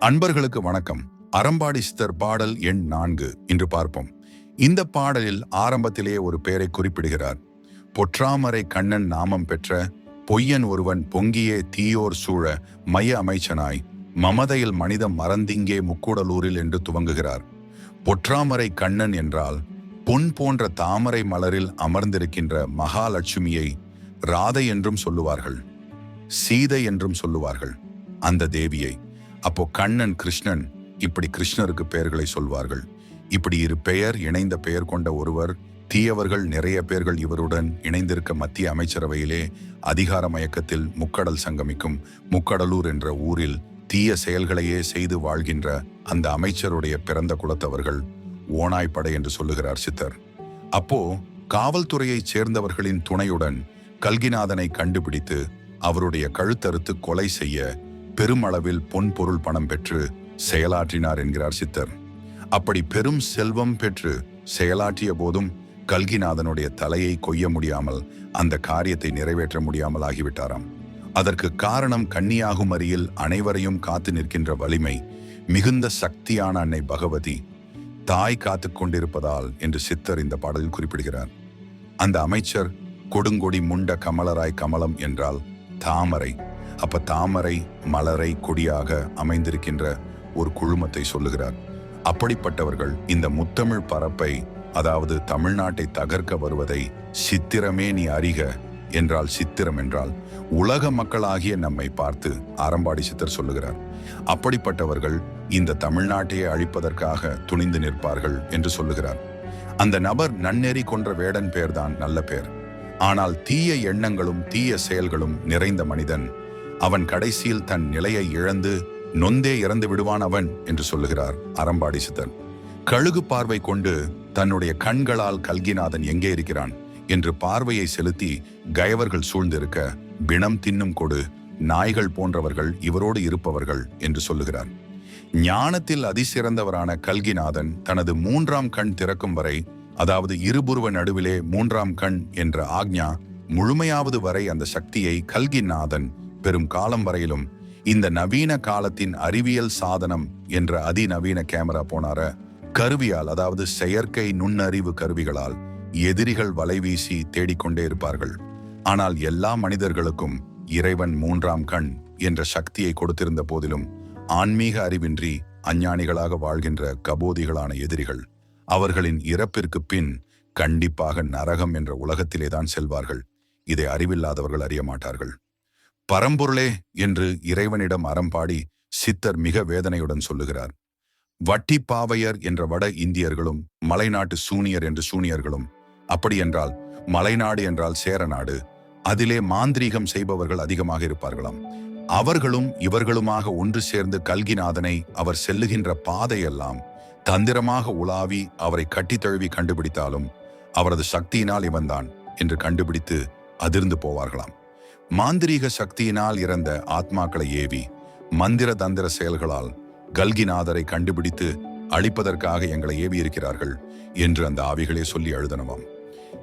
அன்பர்களுக்கு வணக்கம். அறம்பாடி சித்தர் பாடல் எண் நான்கு. இன்று பார்ப்போம். இந்த பாடலில் ஆரம்பத்திலே ஒரு பெயரை குறிப்பிடுகிறார். பொற்றாமரை கண்ணன் நாமம் பெற்ற பொய்யன் ஒருவன் பொங்கியே தீயோர் சூழ மைய அமைச்சனாய் மமதையில் மனிதம் மறந்திங்கே முக்கூடலூரில் என்று துவங்குகிறார். பொற்றாமரை கண்ணன் என்றால் பொன் போன்ற தாமரை மலரில் அமர்ந்திருக்கின்ற மகாலட்சுமியை ராதை என்றும் சொல்லுவார்கள் சீதை என்றும் சொல்லுவார்கள் அந்த தேவியை. அப்போ கண்ணன் கிருஷ்ணன் இப்படி கிருஷ்ணருக்கு பெயர்களை சொல்வார்கள். இப்படி இரு பெயர் இணைந்த பெயர் கொண்ட ஒருவர் தீயவர்கள் நிறைய பேர்கள் இவருடன் இணைந்திருக்க மத்திய அமைச்சரவையிலே அதிகார மயக்கத்தில் முக்கடல் சங்கமிக்கும் முக்கடலூர் என்ற ஊரில் தீய செயல்களையே செய்து வாழ்கின்ற அந்த அமைச்சருடைய பிறந்த குலத்தவர்கள் ஓனாய்ப்படை என்று சொல்லுகிறார் சித்தர். அப்போ காவல்துறையைச் சேர்ந்தவர்களின் துணையுடன் கல்கிநாதனை கண்டுபிடித்து அவருடைய கழுத்தறுத்து கொலை செய்ய பெருமளவில் பொன் பொருள் பணம் பெற்று செயலாற்றினார் என்கிறார் சித்தர். அப்படி பெரும் செல்வம் பெற்று செயலாற்றிய போதும் கல்கிநாதனுடைய தலையை கொய்ய முடியாமல் அந்த காரியத்தை நிறைவேற்ற முடியாமல் ஆகிவிட்டாராம். அதற்கு காரணம் கன்னியாகும் அறியில் அனைவரையும் காத்து நிற்கின்ற வலிமை மிகுந்த சக்தியான அன்னை பகவதி தாய் காத்து கொண்டிருப்பதால் என்று சித்தர் இந்த பாடலில் குறிப்பிடுகிறார். அந்த அமைச்சர் கொடுங்கொடி முண்ட கமலராய் கமலம் என்றால் தாமரை அப்ப தாமரை மலரை கொடியாக அமைந்திருக்கின்ற ஒரு குழுமத்தை சொல்லுகிறார். அப்படிப்பட்டவர்கள் இந்த முத்தமிழ் பரப்பை அதாவது தமிழ்நாட்டை தகர்க்க வருவதை சித்திரமே நீ அறிக என்றால் சித்திரம் என்றால் உலக மக்களாகிய நம்மை பார்த்து அறம்பாடி சித்தர் சொல்லுகிறார். அப்படிப்பட்டவர்கள் இந்த தமிழ்நாட்டையே அழிப்பதற்காக துணிந்து நிற்பார்கள் என்று சொல்லுகிறார். அந்த நபர் நன்னெறி கொன்ற வேடன் பெயர்தான் நல்ல பெயர். ஆனால் தீய எண்ணங்களும் தீய செயல்களும் நிறைந்த மனிதன் அவன் கடைசியில் தன் நிலையை இழந்து நொந்தே இறந்து விடுவான் அவன் என்று சொல்லுகிறார் அறம்பாடி சித்தன். கழுகு பார்வை கொண்டு தன்னுடைய கண்களால் கல்கிநாதன் எங்கே இருக்கிறான் என்று பார்வையை செலுத்தி கயவர்கள் சூழ்ந்திருக்க பிணம் தின்னும் கொடு நாய்கள் போன்றவர்கள் இவரோடு இருப்பவர்கள் என்று சொல்லுகிறார். ஞானத்தில் அதிசிறந்தவரான கல்கிநாதன் தனது மூன்றாம் கண் திறக்கும் வரை அதாவது இருபுருவ நடுவிலே மூன்றாம் கண் என்ற ஆக்ஞா முழுமையாவது வரை அந்த சக்தியை கல்கிநாதன் பெரும் காலம் வரையிலும் இந்த நவீன காலத்தின் அறிவியல் சாதனம் என்ற அதிநவீன கேமரா போனார கருவியால் அதாவது செயற்கை நுண்ணறிவு கருவிகளால் எதிரிகள் வலைவீசி தேடிக்கொண்டே இருப்பார்கள். ஆனால் எல்லா மனிதர்களுக்கும் இறைவன் மூன்றாம் கண் என்ற சக்தியை கொடுத்திருந்த போதிலும் ஆன்மீக அறிவின்றி அஞ்ஞானிகளாக வாழ்கின்ற கபோதிகளான எதிரிகள் அவர்களின் இறப்பிற்கு பின் கண்டிப்பாக நரகம் என்ற உலகத்திலேதான் செல்வார்கள். இதை அறிவில்லாதவர்கள் அறிய மாட்டார்கள். பரம்பொருளே என்று இறைவனிடம் அறம்பாடி சித்தர் மிக வேதனையுடன் சொல்லுகிறார். வட்டி பாவையர் என்ற வட இந்தியர்களும் மலைநாட்டு சூனியர் என்று சூனியர்களும் அப்படி என்றால் மலைநாடு என்றால் சேரநாடு அதிலே மாந்திரீகம் செய்பவர்கள் அதிகமாக இருப்பார்களாம். அவர்களும் இவர்களுமாக ஒன்று சேர்ந்து கல்கிநாதனை அவர் செல்லுகின்ற பாதையெல்லாம் தந்திரமாக உலாவி அவரை கட்டி தழுவி கண்டுபிடித்தாலும் அவரது சக்தியினால் இவன்தான் என்று கண்டுபிடித்து அதிர்ந்து போவார்களாம். மாந்திரீக சக்தியினால் இறந்த ஆத்மாக்களை ஏவி மந்திர தந்திர செயல்களால் கல்கிநாதரை கண்டுபிடித்து அழிப்பதற்காக எங்களை ஏவி இருக்கிறார்கள் என்று அந்த ஆவிகளே சொல்லி எழுதனவாம்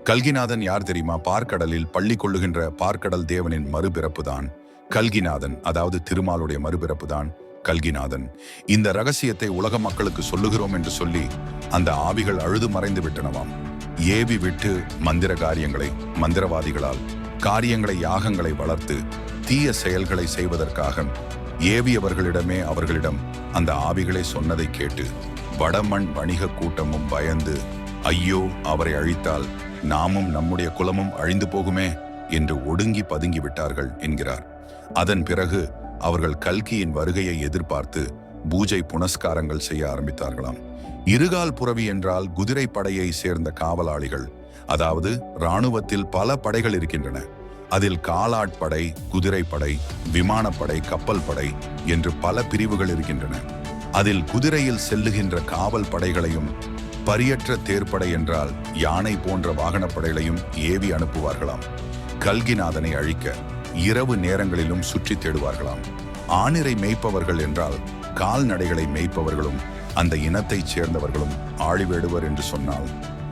கல்கிநாதன் யார் தெரியுமா? பார்க்கடலில் பள்ளி கொள்ளுகின்ற பார்க்கடல் தேவனின் மறுபிறப்புதான் கல்கிநாதன் அதாவது திருமாலுடைய மறுபிறப்புதான் கல்கிநாதன். இந்த ரகசியத்தை உலக மக்களுக்கு சொல்லுகிறோம் என்று சொல்லி அந்த ஆவிகள் அழுது மறைந்து விட்டனவாம். ஏவி விட்டு மந்திர காரியங்களை மந்திரவாதிகளால் காரியங்களை யாகங்களை வளர்த்து தீய செயல்களை செய்வதற்காக ஏவியவர்களிடமே அவர்களிடம் அந்த ஆவிகளை சொன்னதை கேட்டு வடமண் வணிக கூட்டமும் பயந்து ஐயோ அவரை அழித்தால் நாமும் நம்முடைய குலமும் அழிந்து போகுமே என்று ஒடுங்கி பதுங்கி விட்டார்கள் என்கிறார். அதன் பிறகு அவர்கள் கல்கியின் வருகையை எதிர்பார்த்து பூஜை புனஸ்காரங்கள் செய்ய ஆரம்பித்தார்களாம். இருகால் புறவி என்றால் குதிரை படையை சேர்ந்த காவலாளிகள் அதாவது இராணுவத்தில் பல படைகள் இருக்கின்றன. அதில் காலாட்படை குதிரைப்படை விமானப்படை கப்பல் படை என்று பல பிரிவுகள் இருக்கின்றன. அதில் குதிரையில் செல்லுகின்ற காவல் படைகளையும் பரியற்ற தேர்ப்படை என்றால் யானை போன்ற வாகனப்படைகளையும் ஏவி அனுப்புவார்களாம். கல்கிநாதனை அழிக்க இரவு நேரங்களிலும் சுற்றி தேடுவார்களாம். ஆணிரை மேய்ப்பவர்கள் என்றால் கால்நடைகளை மேய்ப்பவர்களும் அந்த இனத்தைச் சேர்ந்தவர்களும் ஆழிவேடுவர் என்று சொன்னால்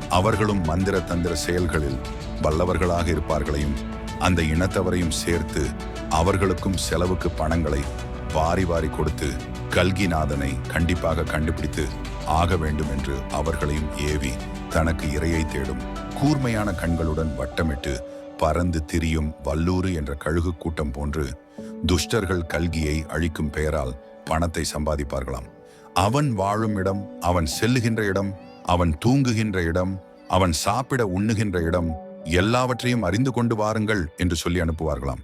அவர்களும் மந்திர தந்திர செயல்களில் வல்லவர்களாக இருப்பார்களையும் அந்த இனத்தவரையும் சேர்த்து அவர்களுக்கும் செலவுக்கு பணங்களை வாரி வாரி கொடுத்து கல்கிநாதனை கண்டிப்பாக கண்டுபிடித்து ஆக வேண்டும் என்று அவர்களையும் ஏவி தனக்கு இரையை தேடும் கூர்மையான கண்களுடன் வட்டமிட்டு பறந்து திரியும் வல்லூறு என்ற கழுகு கூட்டம் போன்று துஷ்டர்கள் கல்கியை அழிக்கும் பெயரால் பணத்தை சம்பாதிப்பார்களாம். அவன் வாழும் இடம் அவன் செல்லுகின்ற இடம் அவன் தூங்குகின்ற இடம் அவன் சாப்பிட உண்ணுகின்ற இடம் எல்லாவற்றையும் அறிந்து கொண்டு வாருங்கள் என்று சொல்லி அனுப்புவார்களாம்.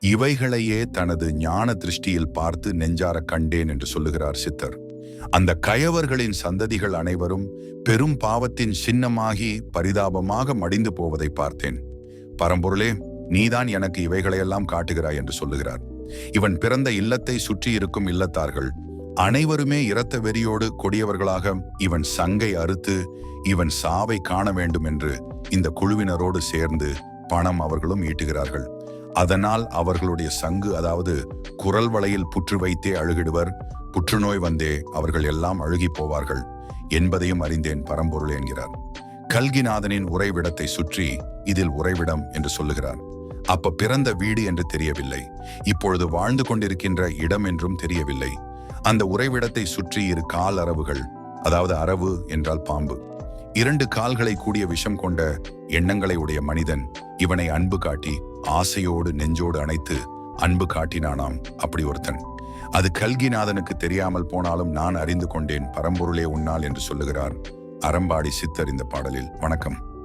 இவைகளையே தனது ஞான திருஷ்டியில் பார்த்து நெஞ்சார கண்டேன் என்று சொல்லுகிறார் சித்தர். அந்த கயவர்களின் சந்ததிகள் அனைவரும் பெரும் பாவத்தின் சின்னமாகி பரிதாபமாக மடிந்து போவதை பார்த்தேன். பரம்பொருளே நீதான் எனக்கு இவைகளையெல்லாம் காட்டுகிறாய் என்று சொல்லுகிறார். இவன் பிறந்த இல்லத்தை சுற்றி இருக்கும் இல்லத்தார்கள் அனைவருமே இரத்த வெறியோடு கொடியவர்களாக இவன் சங்கை அறுத்து இவன் சாவை காண வேண்டும் என்று இந்த குழுவினரோடு சேர்ந்து பணம் அவர்களும் ஈட்டுகிறார்கள். அதனால் அவர்களுடைய சங்கு அதாவது குரல் வலையில் புற்று வைத்தே அழுகிடுவர். புற்றுநோய் வந்தே அவர்கள் எல்லாம் அழுகி போவார்கள் என்பதையும் அறிந்தேன் பரம்பொருள் என்கிறார். கல்கிநாதனின் உறைவிடத்தை சுற்றி இதில் உறைவிடம் என்று சொல்லுகிறார். அப்ப பிறந்த வீடு என்று தெரியவில்லை. இப்பொழுது வாழ்ந்து கொண்டிருக்கின்ற இடம் என்றும் தெரியவில்லை. அந்த உறைவிடத்தை சுற்றி இரு கால் அரவுகள் அதாவது அரவு என்றால் பாம்பு. இரண்டு கால்களை கூடிய விஷம் கொண்ட எண்ணங்களை உடைய மனிதன் இவனை அன்பு காட்டி ஆசையோடு நெஞ்சோடு அணைத்து அன்பு காட்டினானாம் அப்படி ஒருத்தன். அது கல்கிநாதனுக்கு தெரியாமல் போனாலும் நான் அறிந்து கொண்டேன் பரம்பொருளே உன்னால் என்று சொல்லுகிறார் அறம்பாடி சித்தர் இந்த பாடலில். வணக்கம்.